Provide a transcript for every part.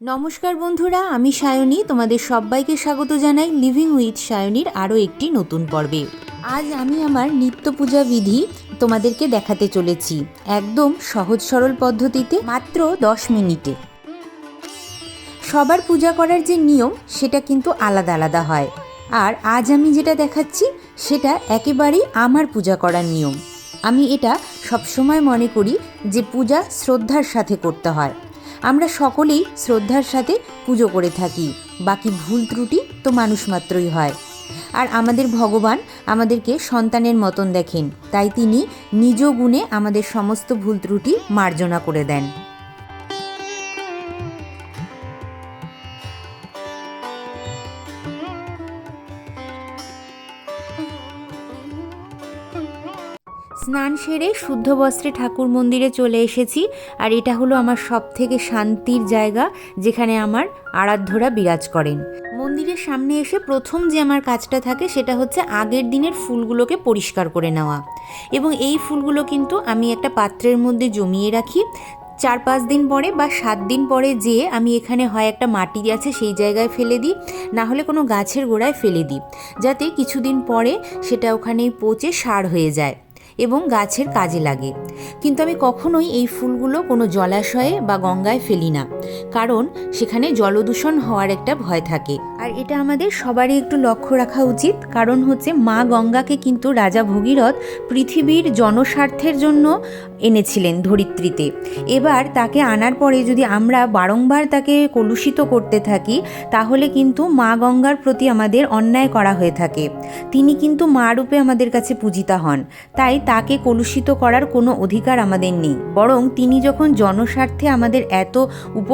নমস্কার বন্ধুরা, আমি সায়নী। তোমাদের সবাইকে স্বাগত জানাই লিভিং উইথ সায়নীর আরও একটি নতুন পর্বে। আজ আমি আমার নিত্য পূজা বিধি তোমাদেরকে দেখাতে চলেছি। একদম সহজ সরল পদ্ধতিতে মাত্র দশ মিনিটে। সবার পূজা করার যে নিয়ম, সেটা কিন্তু আলাদা আলাদা হয়। আর আজ আমি যেটা দেখাচ্ছি, সেটা একেবারেই আমার পূজা করার নিয়ম। আমি এটা সবসময় মনে করি যে পূজা শ্রদ্ধার সাথে করতে হয়। আমরা সকলেই শ্রদ্ধার সাথে পুজো করে থাকি। বাকি ভুল ত্রুটি তো মানুষ মাত্রই হয়। আর আমাদের ভগবান আমাদেরকে সন্তানের মতন দেখেন, তাই তিনি নিজ গুণে আমাদের সমস্ত ভুল ত্রুটি মার্জনা করে দেন। স্নান সেরে শুদ্ধ বস্ত্রে ঠাকুর মন্দিরে চলে এসেছি। আর এটা হলো আমার সব থেকে শান্তির জায়গা, যেখানে আমার আরাধ্যরা বিরাজ করেন। মন্দিরের সামনে এসে প্রথম যে আমার কাজটা থাকে, সেটা হচ্ছে আগের দিনের ফুলগুলোকে পরিষ্কার করে নেওয়া। এবং এই ফুলগুলো কিন্তু আমি একটা পাত্রের মধ্যে জমিয়ে রাখি। চার পাঁচ দিন পরে বা সাত দিন পরে যেয়ে আমি এখানে হয় একটা মাটি আছে, সেই জায়গায় ফেলে দিই। না হলে কোনো গাছের গোড়ায় ফেলে দিই। যাতে কিছুদিন পরে সেটা ওখানে পচে সার হয়ে যায়। এবং গাছের কাজে লাগে। কিন্তু আমি কখনোই এই ফুলগুলো কোনো জলাশয়ে বা গঙ্গায় ফেলি না। কারণ সেখানে জলদূষণ হওয়ার একটা ভয় থাকে। আর এটা আমাদের সবারই একটু লক্ষ্য রাখা উচিত, কারণ হচ্ছে মা গঙ্গাকে কিন্তু রাজা ভগীরথ পৃথিবীর জনস্বার্থের জন্য এনেছিলেন ধরিত্রীতে। এবার তাকে আনার পরে যদি আমরা বারংবার তাকে কলুষিত করতে থাকি, তাহলে কিন্তু মা গঙ্গার প্রতি আমাদের অন্যায় করা হয়ে থাকে। তিনি কিন্তু মা রূপে আমাদের কাছে পূজিতা হন, তাই তাকে কলুষিত করার কোনো অধিকার আমাদের নেই। বরং তিনি যখন জনস্বার্থে আমাদের এত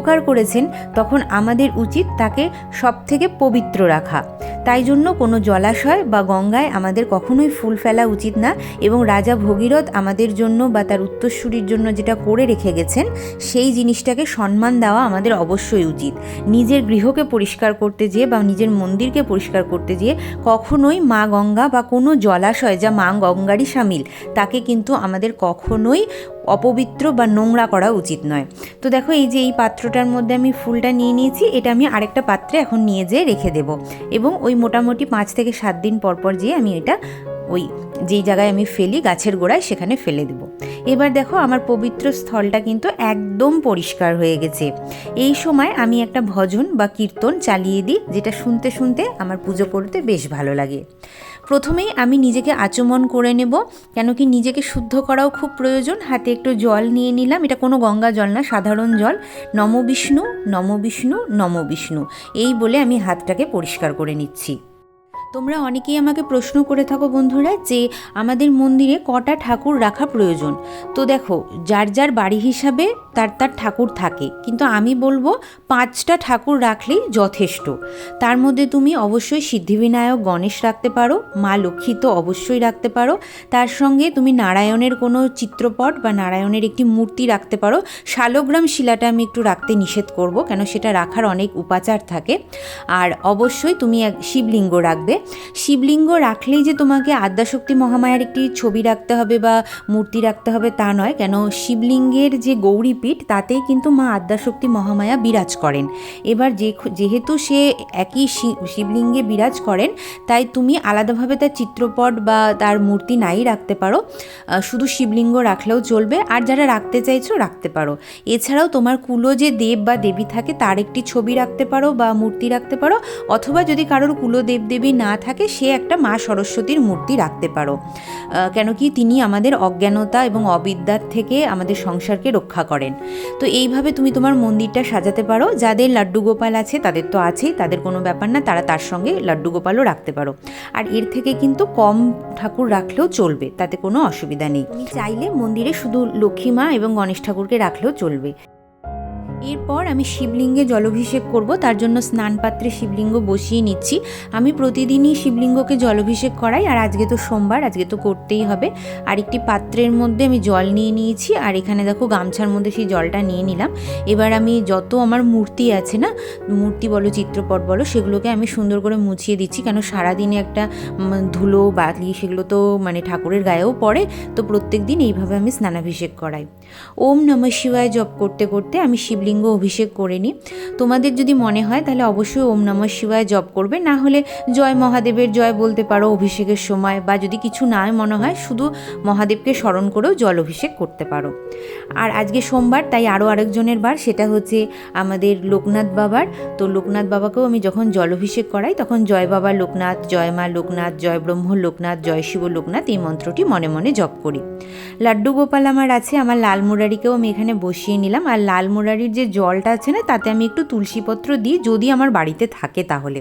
উপকার করেছেন, তখন আমাদের উচিত তাকে সব থেকে পবিত্র রাখা। তাই জন্য কোনো জলাশয় বা গঙ্গায় আমাদের কখনোই ফুল ফেলা উচিত না এবং রাজা ভগীরথ আমাদের জন্য বা তার উত্তরসূরির জন্য যেটা করে রেখে গেছেন, সেই জিনিসটাকে সম্মান দেওয়া আমাদের অবশ্যই উচিত। নিজের গৃহকে পরিষ্কার করতে যেয়ে বা নিজের মন্দিরকে পরিষ্কার করতে যেয়ে কখনোই মা গঙ্গা বা কোনো জলাশয় যা মা গঙ্গারই সামিল, তাকে কিন্তু আমাদের কখনোই অপবিত্র বা নোংরা করা উচিত নয়। তো দেখো এই যে এই পাত্রটার মধ্যে আমি ফুলটা নিয়ে নিয়েছি, এটা আমি আরেকটা পাত্রে এখন নিয়ে যেয়ে রেখে দেব। এবং ওই মোটামুটি পাঁচ থেকে সাত দিন পর পর যেয়ে আমি এটা ওই যেই জায়গায় আমি ফেলি, গাছের গোড়ায় সেখানে ফেলে দেব। এবার দেখো আমার পবিত্র স্থলটা কিন্তু একদম পরিষ্কার হয়ে গেছে। এই সময় আমি একটা ভজন বা কীর্তন চালিয়ে দিই, যেটা শুনতে শুনতে আমার পুজো করতে বেশ ভালো লাগে। প্রথমেই আমি নিজেকে আচমন করে নেব কেন কি নিজেকে শুদ্ধ করাও খুব প্রয়োজন। হাতে একটু জল নিয়ে নিলাম। এটা কোনো গঙ্গা জল না, সাধারণ জল। নমবিষ্ণু নমবিষ্ণু নমবিষ্ণু নম বিষ্ণু। এই বলে আমি হাতটাকে পরিষ্কার করে নিচ্ছি। তোমরা অনেকেই আমাকে প্রশ্ন করে থাকো বন্ধুরা যে আমাদের মন্দিরে কটা ঠাকুর রাখা প্রয়োজন। তো দেখো, যার যার বাড়ি হিসাবে তার তার ঠাকুর থাকে, কিন্তু আমি বলব পাঁচটা ঠাকুর রাখলেই যথেষ্ট। তার মধ্যে তুমি অবশ্যই সিদ্ধিবিনায়ক, গণেশ রাখতে পারো, মা লক্ষ্মী তো অবশ্যই রাখতে পারো। তার সঙ্গে তুমি নারায়ণের কোনো চিত্রপট বা নারায়ণের একটি মূর্তি রাখতে পারো। শালগ্রাম শিলাটা আমি একটু রাখতে নিষেধ করব, কেন সেটা রাখার অনেক উপাচার থাকে। আর অবশ্যই তুমি এক শিবলিঙ্গ রাখবে। শিবলিঙ্গ রাখলেই যে তোমাকে আদ্যাশক্তি মহামায়ার একটি ছবি রাখতে হবে বা মূর্তি রাখতে হবে তা নয়। কেন শিবলিঙ্গের যে গৌরীপীঠ, তাতেই কিন্তু মা আদ্যাশক্তি মহামায়া বিরাজ করেন। এবার যেহেতু সে একই শিবলিঙ্গে বিরাজ করেন, তাই তুমি আলাদাভাবে তার চিত্রপট বা তার মূর্তি নাই রাখতে পারো। শুধু শিবলিঙ্গ রাখলেও চলবে, আর যারা রাখতে চাইছো রাখতে পারো। এছাড়াও তোমার কুলো যে দেব বা দেবী থাকে, তার একটি ছবি রাখতে পারো বা মূর্তি রাখতে পারো, অথবা যদি কারোর কুলো দেব দেবী না থাকে, সে একটা মা সরস্বতীর মূর্তি রাখতে পারো। কেন কি তিনি আমাদের অজ্ঞানতা এবং অবিদ্যার থেকে আমাদের সংসারকে রক্ষা করেন। তো এইভাবে তুমি তোমার মন্দিরটা সাজাতে পারো। যাদের লাড্ডু গোপাল আছে, তাদের তো আছেই, তাদের কোনো ব্যাপার না, তারা তার সঙ্গে লাড্ডু গোপালও রাখতে পারো। আর এর থেকে কিন্তু কম ঠাকুর রাখলেও চলবে, তাতে কোনো অসুবিধা নেই। চাইলে মন্দিরে শুধু লক্ষ্মী মা এবং গণেশ ঠাকুরকে রাখলেও চলবে। এরপর আমি শিবলিঙ্গে জলভিষেক করব, তার জন্য স্নান পাত্রে শিবলিঙ্গ বসিয়ে নিচ্ছি। আমি প্রতিদিনই শিবলিঙ্গকে জলভিষেক করাই, আর আজকে তো সোমবার, আজকে তো করতেই হবে। আর একটি পাত্রের মধ্যে আমি জল নিয়ে নিয়েছি, আর এখানে দেখো গামছার মধ্যে সেই জলটা নিয়ে নিলাম। এবার আমি যত আমার মূর্তি আছে না, মূর্তি বলো, চিত্রপট বলো, সেগুলোকে আমি সুন্দর করে মুছিয়ে দিচ্ছি, কেন সারাদিনে একটা ধুলো, বালি, সেগুলো তো মানে ঠাকুরের গায়েও পড়ে, তো প্রত্যেক দিন এইভাবে আমি স্নানাভিষেক করাই। ওম নম শিবায় জপ করতে করতে আমি শিবলিঙ্গ শিবলিঙ্গ অভিষেক করে নিই তোমাদের যদি মনে হয় তাহলে অবশ্যই ওম নমঃ শিবায় জপ করবে। না হলে জয় মহাদেবের জয় বলতে পারো অভিষেকের সময় বা যদি কিছু না মনে হয় শুধু মহাদেবকে স্মরণ করেও জল অভিষেক করতে পারো। আর আজকে সোমবার তাই আরও আরেকজনের বার, সেটা হচ্ছে আমাদের লোকনাথ বাবার। তো লোকনাথ বাবাকেও আমি যখন জল অভিষেক করাই তখন জয় বাবা লোকনাথ, জয় মা লোকনাথ, জয় ব্রহ্ম লোকনাথ, জয় শিব লোকনাথ এই মন্ত্রটি মনে মনে জপ করি। লাড্ডু গোপাল আমার আছে, আমার লাল মুরারিকেও আমি এখানে বসিয়ে নিলাম। আর লাল মুরারির যে জলটা আছে না, তাতে আমি একটু তুলসীপত্র দিই, যদি আমার বাড়িতে থাকে তাহলে।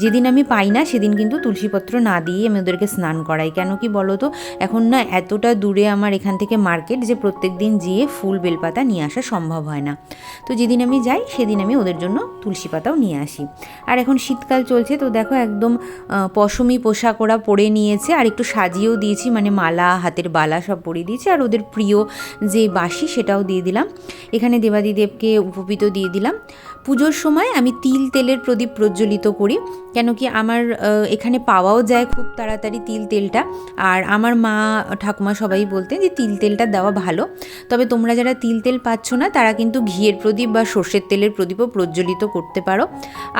যেদিন আমি পাই না, সেদিন কিন্তু তুলসীপত্র না দিয়ে আমি ওদেরকে স্নান করাই। কেন কি বলো তো এখন না এতটা দূরে আমার এখান থেকে মার্কেট যে প্রত্যেক দিন যেয়ে ফুল বেলপাতা নিয়ে আসা সম্ভব হয় না। তো যেদিন আমি যাই, সেদিন আমি ওদের জন্য তুলসী পাতাও নিয়ে আসি। আর এখন শীতকাল চলছে, তো দেখো একদম পশমি পোশাক ওরা পরে নিয়েছে। আর একটু সাজিয়েও দিয়েছি মানে মালা, হাতের বালা সব পরিয়ে দিয়েছি। আর ওদের প্রিয় যে বাসি সেটাও দিয়ে দিলাম। এখানে দেবাদিদেবকে উপবিত দিয়ে দিলাম। পুজোর সময় আমি তিল তেলের প্রদীপ প্রজ্বলিত করি, কেন কি আমার এখানে পাওয়াও যায় খুব তাড়াতাড়ি তিল তেলটা। আর আমার মা ঠাকুমা সবাই বলতেন যে তিল তেলটা দেওয়া ভালো। তবে তোমরা যারা তিল তেল পাচ্ছ না, তারা কিন্তু ঘিয়ের প্রদীপ বা সর্ষের তেলের প্রদীপও প্রজ্বলিত করতে পারো।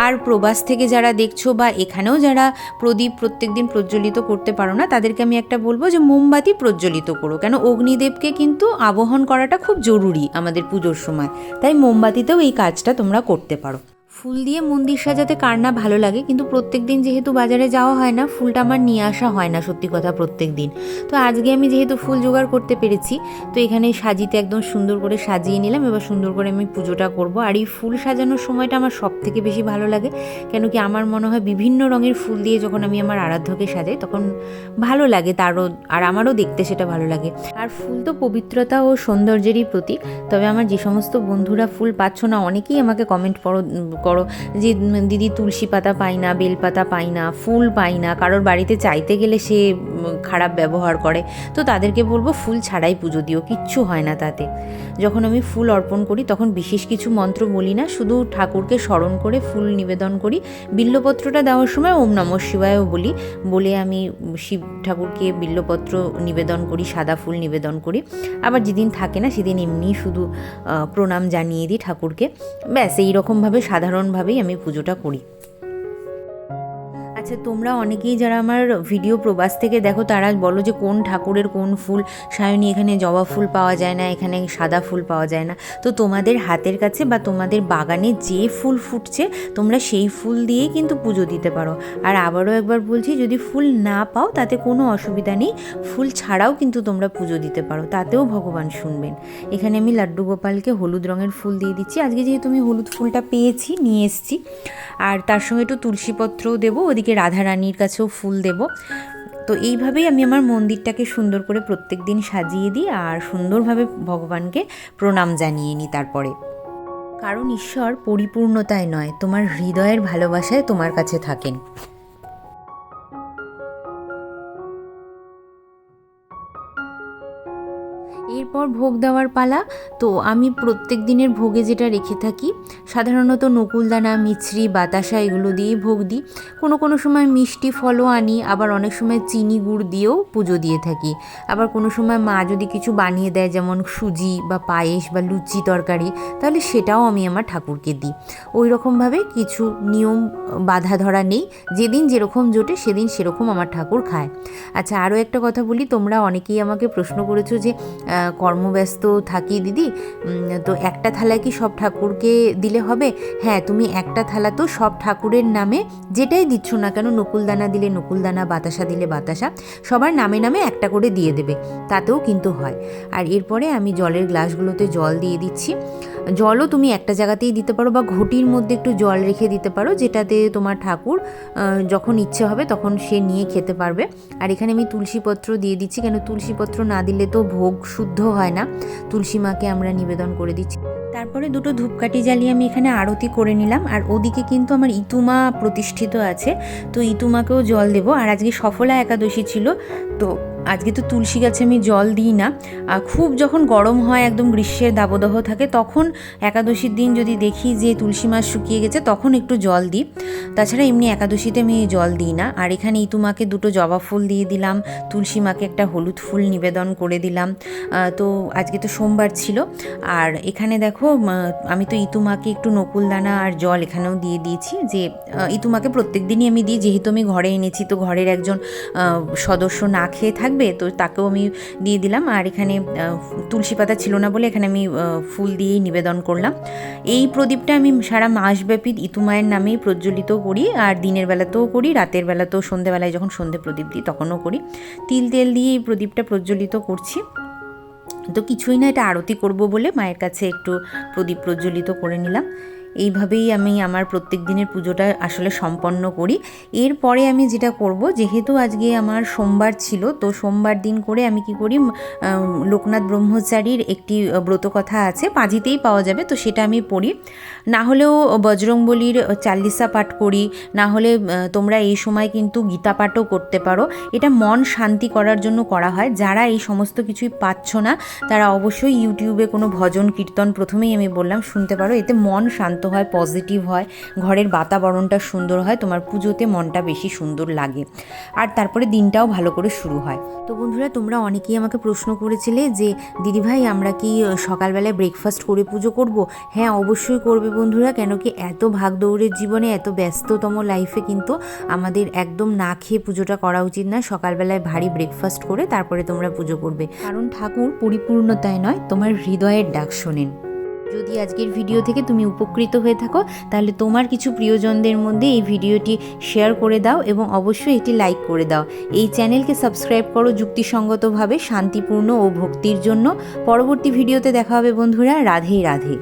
আর প্রবাস থেকে যারা দেখছ বা এখানেও যারা প্রদীপ প্রত্যেক দিন প্রজ্বলিত করতে পারো না, তাদেরকে আমি একটা বলব যে মোমবাতি প্রজ্বলিত করো। কেন অগ্নিদেবকে কিন্তু আবহন করাটা খুব জরুরি আমাদের পুজোর সময়। তাই মোমবাতিতেও এই কাজটা তোমরা করতে পারো। ফুল দিয়ে মন্দির সাজাতে কার না ভালো লাগে, কিন্তু প্রত্যেক দিন যেহেতু বাজারে যাওয়া হয় না, ফুলটা আমার নিয়ে আসা হয় না, সত্যি কথা প্রত্যেক দিন। তো আজকে আমি যেহেতু ফুল জোগাড় করতে পেরেছি, তো এখানে সাজিতে একদম সুন্দর করে সাজিয়ে নিলাম, এবার সুন্দর করে আমি পুজোটা করব। আর এই ফুল সাজানোর সময়টা আমার সব থেকে বেশি ভালো লাগে, কেন কি আমার মনে হয় বিভিন্ন রঙের ফুল দিয়ে যখন আমি আমার আরাধ্যকে সাজাই, তখন ভালো লাগে তারও, আর আমারও দেখতে সেটা ভালো লাগে। আর ফুল তো পবিত্রতা ও সৌন্দর্যেরই প্রতীক, তবে আমার যে সমস্ত বন্ধুরা ফুল পাচ্ছ না, অনেকেই আমাকে কমেন্ট করো করো। যে দিদি তুলসী পাতা পাই না বেলপাতা পাই না, ফুল পাই না, কারোর বাড়িতে চাইতে গেলে সে খারাপ ব্যবহার করে, তো তাদেরকে বলব ফুল ছাড়াই পুজো দিও, কিচ্ছু হয় না তাতে। যখন আমি ফুল অর্পণ করি, তখন বিশেষ কিছু মন্ত্র বলি না, শুধু ঠাকুরকে স্মরণ করে ফুল নিবেদন করি। বিল্লপত্রটা দেওয়ার সময় ওম নম শিবায়ও বলি, বলে আমি শিব ঠাকুরকে বিল্লপত্র নিবেদন করি, সাদা ফুল নিবেদন করি। আবার যেদিন থাকে না, সেদিন এমনি শুধু প্রণাম জানিয়ে দিই ঠাকুরকে। ব্যাস এই রকমভাবে সাধারণভাবেই আমি পুজোটা করি। আচ্ছা তোমরা অনেকেই যারা আমার ভিডিও প্রবাস থেকে দেখো, তারা বলো যে কোন ঠাকুরের কোন ফুল। সায়নী, এখানে জবা ফুল পাওয়া যায় না, এখানে সাদা ফুল পাওয়া যায় না। তো তোমাদের হাতের কাছে বা তোমাদের বাগানে যে ফুল ফুটছে, তোমরা সেই ফুল দিয়েই কিন্তু পুজো দিতে পারো। আর আবারও একবার বলছি, যদি ফুল না পাও, তাতে কোনো অসুবিধা নেই। ফুল ছাড়াও কিন্তু তোমরা পুজো দিতে পারো, তাতেও ভগবান শুনবেন। এখানে আমি লাড্ডু গোপালকে হলুদ রঙের ফুল দিয়ে দিচ্ছি। আজকে যেহেতু আমি হলুদ ফুলটা পেয়েছি, নিয়ে এসেছি। আর তার সঙ্গে একটু তুলসীপত্রও দেবো, ওদিকে রাধারানীর কাছেও ফুল দেব। তো এইভাবেই আমি আমার মন্দিরটাকে সুন্দর করে প্রত্যেক দিন সাজিয়ে দিই আর সুন্দরভাবে ভগবানকে প্রণাম জানিয়ে নিই তারপরে। কারণ ঈশ্বর পরিপূর্ণতায় নয়, তোমার হৃদয়ের ভালোবাসায় তোমার কাছে থাকেন। এরপর ভোগ দেওয়ার পালা। তো আমি প্রত্যেক দিনের ভোগে যেটা রেখে থাকি, সাধারণত নকুলদানা, মিছরি, বাতাসা এগুলো দিয়েই ভোগ দিই। কোনো কোনো সময় মিষ্টি ফলও আনি, আবার অনেক সময় চিনি গুড় দিয়েও পুজো দিয়ে থাকি। আবার কোনো সময় মা যদি কিছু বানিয়ে দেয়, যেমন সুজি বা পায়েস বা লুচি তরকারি, তাহলে সেটাও আমি আমার ঠাকুরকে দিই। ওই রকমভাবে কিছু নিয়ম বাধা ধরা নেই। যেদিন যেরকম জোটে, সেদিন সেরকম আমার ঠাকুর খায়। আচ্ছা আরও একটা কথা বলি, তোমরা অনেকেই আমাকে প্রশ্ন করেছ যে কর্মব্যস্ত থাকি দিদি। তো একটা থালা কি সব ঠাকুরকে দিলে হবে? হ্যাঁ তুমি একটা থালা তো সব ঠাকুরের নামে যেটাই দিচ্ছ না কেন, নকুলদানা দিলে নকুলদানা, বাতাসা দিলে বাতাসা, সবার নামে নামে একটা করে দিয়ে দেবে। তাতেও কিন্তু হয়। আর এরপরে আমি জলের গ্লাসগুলোতে জল দিয়ে দিচ্ছি। জলও তুমি একটা জায়গাতেই দিতে পারো বা ঘটির মধ্যে একটু জল রেখে দিতে পারো, যেটাতে তোমার ঠাকুর যখন ইচ্ছে হবে তখন সে নিয়ে খেতে পারবে। আর এখানে আমি তুলসীপত্র দিয়ে দিচ্ছি, কেন তুলসীপত্র না দিলে তো ভোগ শুদ্ধ হয় না। তুলসী মাকে আমরা নিবেদন করে দিচ্ছি। তারপরে দুটো ধূপকাঠি জ্বালিয়ে আমি এখানে আরতি করে নিলাম। আর ওদিকে কিন্তু আমার ইতুমা প্রতিষ্ঠিত আছে, তো ইতুমাকেও জল দেবো। আর আজকে সফলা একাদশী ছিল, তো আজকে তো তুলসী গাছে আমি জল দিই না। খুব যখন গরম হয়, একদম গ্রীষ্মের দাবদাহ থাকে, তখন একাদশীর দিন যদি দেখি যে তুলসী মাছ শুকিয়ে গেছে, তখন একটু জল দিই। তাছাড়া এমনি একাদশীতে আমি জল দিই না। আর এখানে ইতুমাকে দুটো জবা ফুল দিয়ে দিলাম, তুলসী মাকে একটা হলুদ ফুল নিবেদন করে দিলাম। তো আজকে তো সোমবার ছিল। আর এখানে দেখো আমি তো ইতুমাকে একটু নকুলদানা আর জল এখানেও দিয়ে দিয়েছি যে ইতুমাকে প্রত্যেক দিনই আমি দিই। যেহেতু আমি ঘরে এনেছি, তো ঘরের একজন সদস্য না খেয়ে থাকবে তো তাকেও আমি দিয়ে দিলাম। আর এখানে তুলসী পাতা ছিল না বলে এখানে আমি ফুল দিয়েই নিবেদন করলাম। এই প্রদীপটা আমি সারা মাসব্যাপী ইতুমায়ের নামেই প্রজ্বলিত করি, আর দিনের বেলাতেও করি, রাতের বেলাতেও সন্ধেবেলায় যখন সন্ধে প্রদীপ দিই তখনও করি। তিল তেল দিয়ে এই প্রদীপটা প্রজ্বলিত করছি। তো কিছুই না, এটা আরতি করব বলে মায়ের কাছে একটু প্রদীপ প্রজ্বলিত করে নিলাম। এইভাবেই আমি আমার প্রত্যেক দিনের পুজোটা আসলে সম্পন্ন করি। এরপরে আমি যেটা করব, যেহেতু আজকে আমার সোমবার ছিল, তো সোমবার দিন করে আমি কি করি লোকনাথ ব্রহ্মচারীর একটি ব্রতকথা আছে, পাঁজিতেই পাওয়া যাবে, তো সেটা আমি পড়ি। না হলেও বজরংবলির চাল্লিশা পাঠ করি, না হলে তোমরা এই সময় কিন্তু গীতা পাঠও করতে পারো। এটা মন শান্তি করার জন্য করা হয়। যারা এই সমস্ত কিছুই পাচ্ছ না, তারা অবশ্যই ইউটিউবে কোনো ভজন কীর্তন প্রথমেই আমি বললাম, শুনতে পারো। এতে মন শান্ত হয় পজিটিভ হয়, ঘরের বাতাবরণটা সুন্দর হয়, তোমার পুজোতে মনটা বেশি সুন্দর লাগে। আর তারপরে দিনটাও ভালো করে শুরু হয়। তো বন্ধুরা, তোমরা অনেকেই আমাকে প্রশ্ন করেছিলে যে দিদিভাই আমরা কি সকালবেলায় ব্রেকফাস্ট করে পুজো করব? হ্যাঁ অবশ্যই করবে বন্ধুরা কেন কি এত ভাগদৌড়ের জীবনে, এত ব্যস্ততম লাইফে কিন্তু আমাদের একদম না খেয়ে পুজোটা করা উচিত না সকালবেলায় ভারী ব্রেকফাস্ট করে তারপরে তোমরা পুজো করবে। কারণ ঠাকুর পরিপূর্ণতায় নয়, তোমার হৃদয়ের ডাক শোনেন। যদি আজকের ভিডিও থেকে তুমি উপকৃত হয়ে থাকো, তাহলে তোমার কিছু প্রিয়জনদের মধ্যে এই ভিডিওটি শেয়ার করে দাও এবং অবশ্যই এটি লাইক করে দাও। এই চ্যানেলকে সাবস্ক্রাইব করো যুক্তিসঙ্গতভাবে, শান্তিপূর্ণ ও ভক্তির জন্য। পরবর্তী ভিডিওতে দেখা হবে বন্ধুরা, রাধে রাধে।